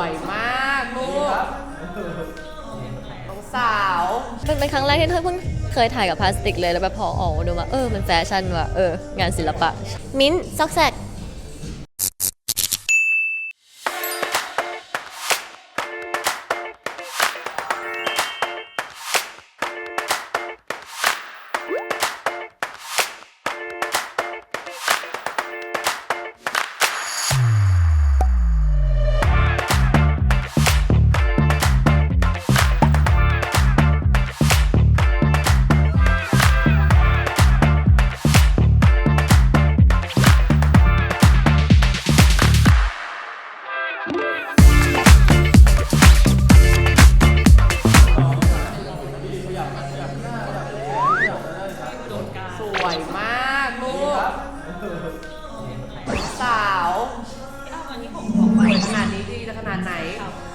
วยมากลูกน้องสาวเป็นเป็นครั้งแรกที่เพิ่งเคยถ่ายกับพลาสติกเลยแล้วแบบพอออกมาดูว่าเออมันแฟชั่นว่ะเอองานศิลปะ มิ้นท์ซอกแซก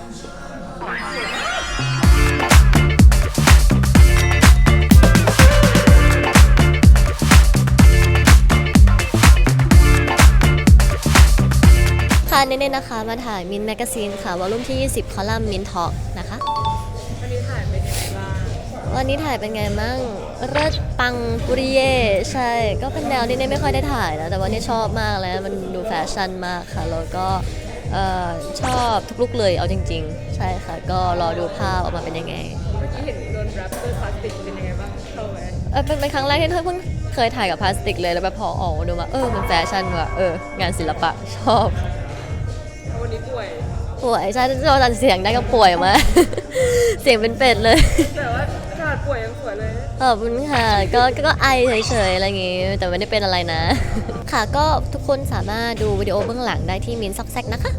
ค่ะเน้นๆนะคะ มาถ่ายมินแมกซีนค่ะวอลุ่มที่ 20 คอลัมน์มินท็อ k นะคะ วันนี้ถ่ายเป็นยังไงบ้าง วันนี้ถ่ายเป็นไงมั่งเลิศปังปุริเย่ใช่ ก็เป็นแนวที่เน่ไม่ค่อยได้ถ่ายนะ แต่ว่านี่ชอบมากแล้วมันดูแฟชั่นมากค่ะ แล้วก็ เอ่อชอบทุกลุกเลยเอาจริง ๆ ใช่ค่ะ ก็รอดูภาพออกมาเป็นยังไงเมื่อกี้เห็นโดนแรปด้วยพลาสติกเป็นยังไงบ้างเข้าไหมเออเป็นเป็นครั้งแรกที่เพิ่งเคยถ่ายกับพลาสติกเลยแล้วแบบพอออกมาดูว่าเออมันแฟชั่นว่ะเอองานศิลปะชอบวันนี้ป่วย ป่วยใช่จอจันเสียงได้ก็ป่วยมากเสียงเป็นเป็ดเลย แต่ว่าขนา ดป่วยยังสวยเลย ขอบคุณค่ะก็ก็ก็ไอเฉยๆอะไรอย่างงี้แต่ไม่ได้เป็นอะไรนะ ค่ะก็ทุกคนสามารถดูวิดีโอเบื้องหลังได้ที่มินซอกแซกนะคะ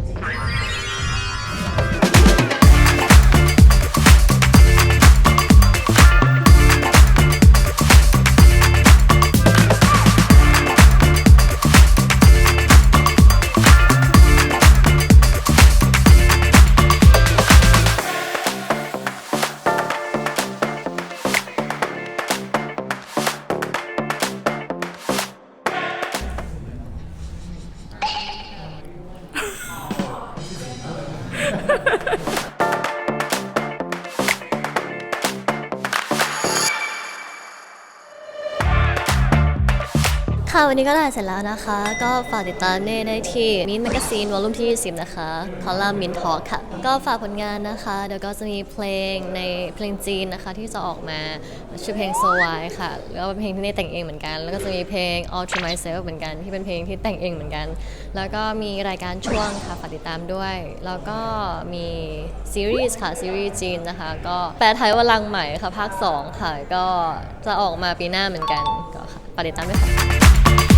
ค่ะ วันนี้ก็ถ่ายเสร็จแล้วนะคะ ก็ฝากติดตามเน่ได้ที่มินแมกซีนวอลุ่มที่10นะคะ คอลัมน์มินทอค่ะ ก็ฝากผลงานนะคะ เดี๋ยวก็จะมีเพลงในเพลงจีนนะคะ ที่จะออกมาชื่อเพลง So Why ค่ะ แล้วเป็นเพลงที่เน่แต่งเองเหมือนกัน แล้วก็จะมีเพลง All to Myself เหมือนกัน ที่เป็นเพลงที่แต่งเองเหมือนกัน แล้วก็มีรายการช่วงค่ะ ฝากติดตามด้วย แล้วก็มีซีรีส์ค่ะ ซีรีส์จีนนะคะ ก็แปลไทยว่าลังใหม่ค่ะ ภาค 2 ค่ะ ก็จะออกมาปีหน้าเหมือนกันก็ ค่ะฝากติ